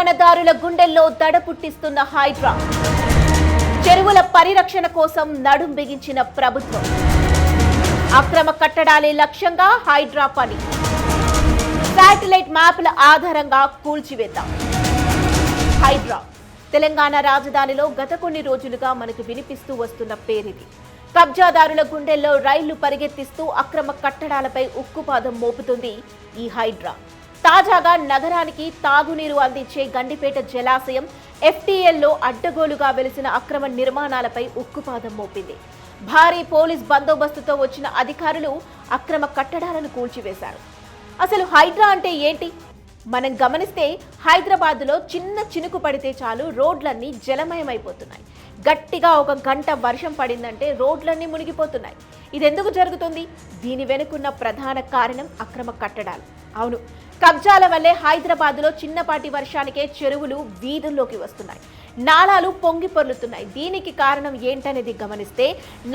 గుండెల్లో దడ పుట్టిస్తున్న హైడ్రా. చెరువుల పరిరక్షణ కోసం నడుం బిగించిన ప్రభుత్వం. అక్రమ కట్టడాలే లక్ష్యంగా హైడ్రా పని. శాటిలైట్ మ్యాప్ల ఆధారంగా కూల్చివేత. హైడ్రా తెలంగాణ రాజధానిలో గత కొన్ని రోజులుగా మనకు వినిపిస్తూ వస్తున్న పేరిది. కబ్జాదారుల గుండెల్లో రైళ్ళు పరిగెత్తిస్తూ అక్రమ కట్టడాలపై ఉక్కుపాదం మోపుతుంది ఈ హైడ్రా. తాజాగా నగరానికి తాగునీరు అందించే గండిపేట జలాశయం ఎఫ్టీఎల్లో అడ్డగోలుగా వెలిసిన అక్రమ నిర్మాణాలపై ఉక్కుపాదం మోపింది. భారీ పోలీస్ బందోబస్తుతో వచ్చిన అధికారులు అక్రమ కట్టడాలను కూల్చివేశారు. అసలు హైడ్రా అంటే ఏంటి? మనం గమనిస్తే హైదరాబాద్లో చిన్న చినుకు పడితే చాలు రోడ్లన్నీ జలమయమైపోతున్నాయి. గట్టిగా ఒక గంట వర్షం పడిందంటే రోడ్లన్నీ మునిగిపోతున్నాయి. ఇది ఎందుకు జరుగుతుంది? దీని వెనుకున్న ప్రధాన కారణం అక్రమ కట్టడాలు. అవును కబ్జాల వల్లే హైదరాబాద్లో చిన్నపాటి వర్షానికే చెరువులు వీధుల్లోకి వస్తున్నాయి. నాలాలు పొంగి పొర్లుతున్నాయి. దీనికి కారణం ఏంటనేది గమనిస్తే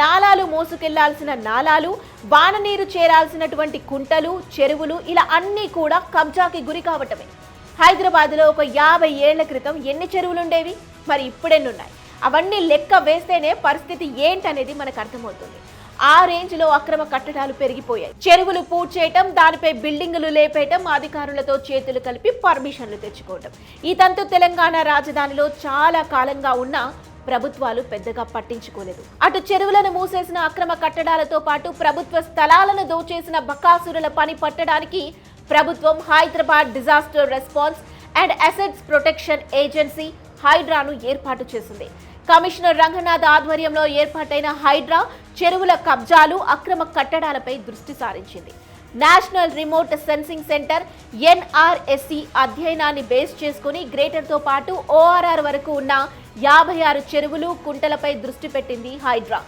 నాలాలు మోసుకెళ్ళాల్సిన నాలాలు వాన నీరు చేరాల్సినటువంటి కుంటలు చెరువులు ఇలా అన్నీ కూడా కబ్జాకి గురి కావటమే. హైదరాబాద్లో ఒక యాభై ఏళ్ళ క్రితం ఎన్ని చెరువులుండేవి? మరి ఇప్పుడెన్నున్నాయి? అవన్నీ లెక్క వేస్తేనే పరిస్థితి ఏంటనేది మనకు అర్థమవుతుంది. ఆ రేంజ్లో అక్రమ కట్టడాలు పెరిగిపోయాయి. చెరువులు పూడ్చేయటం దానిపై బిల్డింగులు లేపేయటం అధికారులతో చేతులు కలిపి పర్మిషన్లు తెచ్చుకోవటం. ఇదంతా తెలంగాణ రాజధానిలో చాలా కాలంగా ఉన్న ప్రభుత్వాలు పెద్దగా పట్టించుకోలేదు. అటు చెరువులను మూసేసిన అక్రమ కట్టడాలతో పాటు ప్రభుత్వ స్థలాలను దోచేసిన బకాసురుల పని పట్టడానికి ప్రభుత్వం Hyderabad disaster response and assets protection agency హైడ్రాను ఏర్పాటు చేసింది. కమిషనర్ రంగనాథ్ ఆధ్వర్యంలో ఏర్పాటైన హైడ్రా చెరువుల కబ్జాలు అక్రమ కట్టడాలపై దృష్టి సారించింది. National remote sensing centre NRSC అధ్యయనాన్ని బేస్ చేసుకుని గ్రేటర్తో పాటు ఓఆర్ఆర్ వరకు ఉన్న యాభై ఆరు చెరువులు కుంటలపై దృష్టి పెట్టింది హైడ్రా.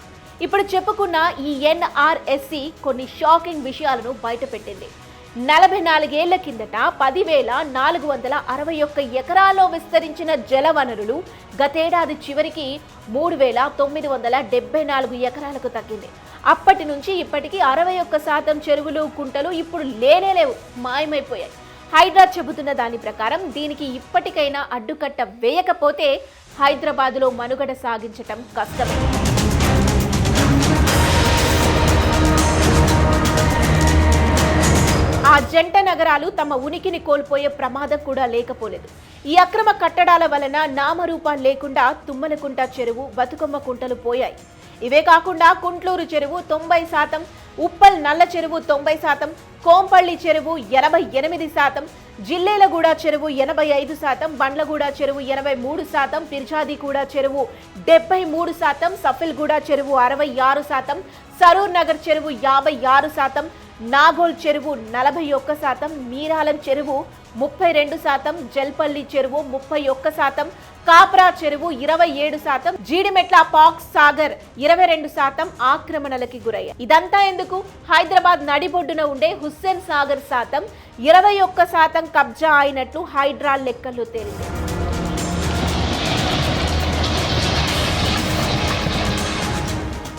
ఇప్పుడు చెప్పుకున్న ఈ ఎన్ఆర్ఎస్సి కొన్ని షాకింగ్ విషయాలను బయటపెట్టింది. నలభై నాలుగేళ్ళ కిందట పదివేల నాలుగు వందల అరవై ఒక్క ఎకరాల్లో విస్తరించిన జలవనరులు గతేడాది చివరికి మూడు వేల తొమ్మిది వందల డెబ్బై నాలుగు ఎకరాలకు తగ్గింది. అప్పటి నుంచి ఇప్పటికీ అరవై ఒక్క శాతం చెరువులు కుంటలు ఇప్పుడు లేనేలేవు మాయమైపోయాయి. హైడ్రా చెబుతున్న దాని ప్రకారం దీనికి ఇప్పటికైనా అడ్డుకట్ట వేయకపోతే హైదరాబాదులో మనుగడ సాగించటం కష్టమే. ఆ జంట నగరాలు తమ ఉనికిని కోల్పోయే ప్రమాదం కూడా లేకపోలేదు. ఈ అక్రమ కట్టడాల వలన నామరూపాలు లేకుండా తుమ్మలకుంట చెరువు బతుకమ్మ కుంటలు పోయాయి. ఇవే కాకుండా కుంట్లూరు చెరువు తొంభై శాతం ఉప్పల్ నల్ల చెరువు తొంభై శాతం కోంపల్లి చెరువు ఎనభై ఎనిమిది శాతం జిల్లేలగూడ చెరువు ఎనభై ఐదు శాతం బండ్లగూడ చెరువు ఎనభై మూడు శాతం పిర్జాదిగూడ చెరువు డెబ్బై మూడు శాతం సఫిల్గూడ చెరువు అరవై ఆరు శాతం సరూర్ నగర్ చెరువు యాభై ఆరు శాతం నాగోల్ చెరువు నలభై ఒక్క శాతం మీరాలం చెరువు ముప్పై రెండు శాతం జల్పల్లి చెరువు ముప్పై ఒక్క శాతం కాప్రా చెరువు ఇరవై ఏడు శాతం జీడిమెట్ల పాక్స్ సాగర్ ఇరవై రెండు శాతం ఆక్రమణలకి గురయ్యాయి. ఇదంతా ఎందుకు? హైదరాబాద్ నడిబొడ్డున ఉండే హుస్సేన్ సాగర్ శాతం ఇరవై ఒక్క శాతం కబ్జా అయినట్లు హైడ్రా లెక్కల్లో తేలింది.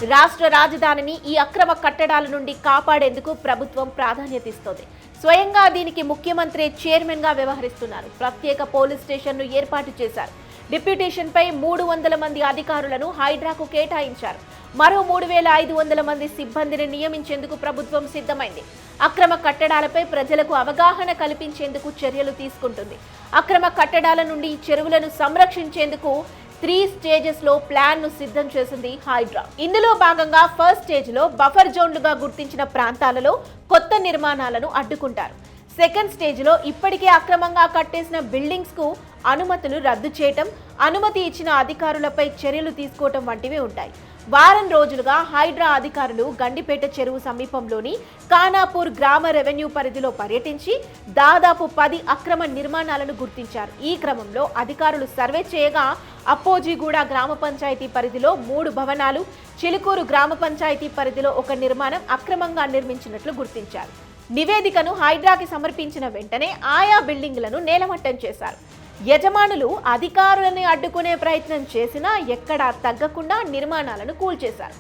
రాష్ట్ర రాజధానిని ఈ అక్రమ కట్టడాల నుండి కాపాడేందుకు ప్రభుత్వం ప్రాధాన్యత ఇస్తోంది. స్వయంగా దీనికి ముఖ్యమంత్రి చైర్మన్గా వ్యవహరిస్తున్నారు. ప్రత్యేక పోలీస్ స్టేషన్ను ఏర్పాటు చేశారు. డిప్యూటేషన్ పై మూడు వందల మంది అధికారులను హైడ్రాకు కేటాయించారు. మరో మూడు వేల ఐదు వందల మంది సిబ్బందిని నియమించేందుకు ప్రభుత్వం సిద్ధమైంది. అక్రమ కట్టడాలపై ప్రజలకు అవగాహన కల్పించేందుకు చర్యలు తీసుకుంటుంది. అక్రమ కట్టడాల నుండి చెరువులను సంరక్షించేందుకు త్రీ స్టేజెస్లో ప్లాన్ను సిద్ధం చేసింది హైడ్రా. ఇందులో భాగంగా ఫస్ట్ స్టేజ్లో బఫర్ జోన్లుగా గుర్తించిన ప్రాంతాలలో కొత్త నిర్మాణాలను అడ్డుకుంటారు. సెకండ్ స్టేజ్లో ఇప్పటికే అక్రమంగా కట్టేసిన బిల్డింగ్స్కు అనుమతులు రద్దు చేయటం అనుమతి ఇచ్చిన అధికారులపై చర్యలు తీసుకోవటం వంటివి ఉంటాయి. వారం రోజులుగా హైడ్రా అధికారులు గండిపేట చెరువు సమీపంలోని కానాపూర్ గ్రామ రెవెన్యూ పరిధిలో పర్యటించి దాదాపు పది అక్రమ నిర్మాణాలను గుర్తించారు. ఈ క్రమంలో అధికారులు సర్వే చేయగా అప్పోజీగూడ గ్రామ పంచాయతీ పరిధిలో మూడు భవనాలు చిలుకూరు గ్రామ పంచాయతీ పరిధిలో ఒక నిర్మాణం అక్రమంగా నిర్మించినట్లు గుర్తించారు. నివేదికను హైడ్రాకి సమర్పించిన వెంటనే ఆయా బిల్డింగ్లను నేలమట్టం చేశారు. యజమానులు అధికారులని అడ్డుకునే ప్రయత్నం చేసినా ఎక్కడా తగ్గకుండా నిర్మాణాలను కూల్చేశారు.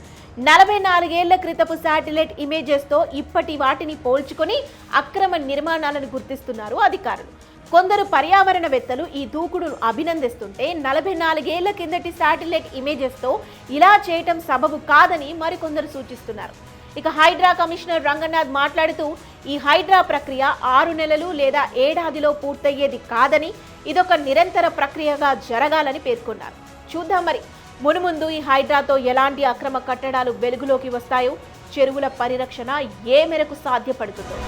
నలభై నాలుగేళ్ళ క్రితపు శాటిలైట్ ఇమేజెస్తో ఇప్పటి వాటిని పోల్చుకొని అక్రమ నిర్మాణాలను గుర్తిస్తున్నారు అధికారులు. కొందరు పర్యావరణవేత్తలు ఈ దూకుడును అభినందిస్తుంటే నలభై నాలుగేళ్ళ కిందటి శాటిలైట్ ఇమేజెస్తో ఇలా చేయటం సబబు కాదని మరికొందరు సూచిస్తున్నారు. ఇక హైడ్రా కమిషనర్ రంగనాథ్ మాట్లాడుతూ ఈ హైడ్రా ప్రక్రియ ఆరు నెలలు లేదా ఏడాదిలో పూర్తయ్యేది కాదని ఇదొక నిరంతర ప్రక్రియగా జరగాలని పేర్కొన్నారు. చూద్దాం మరి మునుముందు ఈ హైడ్రాతో ఎలాంటి అక్రమ కట్టడాలు వెలుగులోకి వస్తాయో చెరువుల పరిరక్షణ ఏ మేరకు సాధ్యపడుతుందో.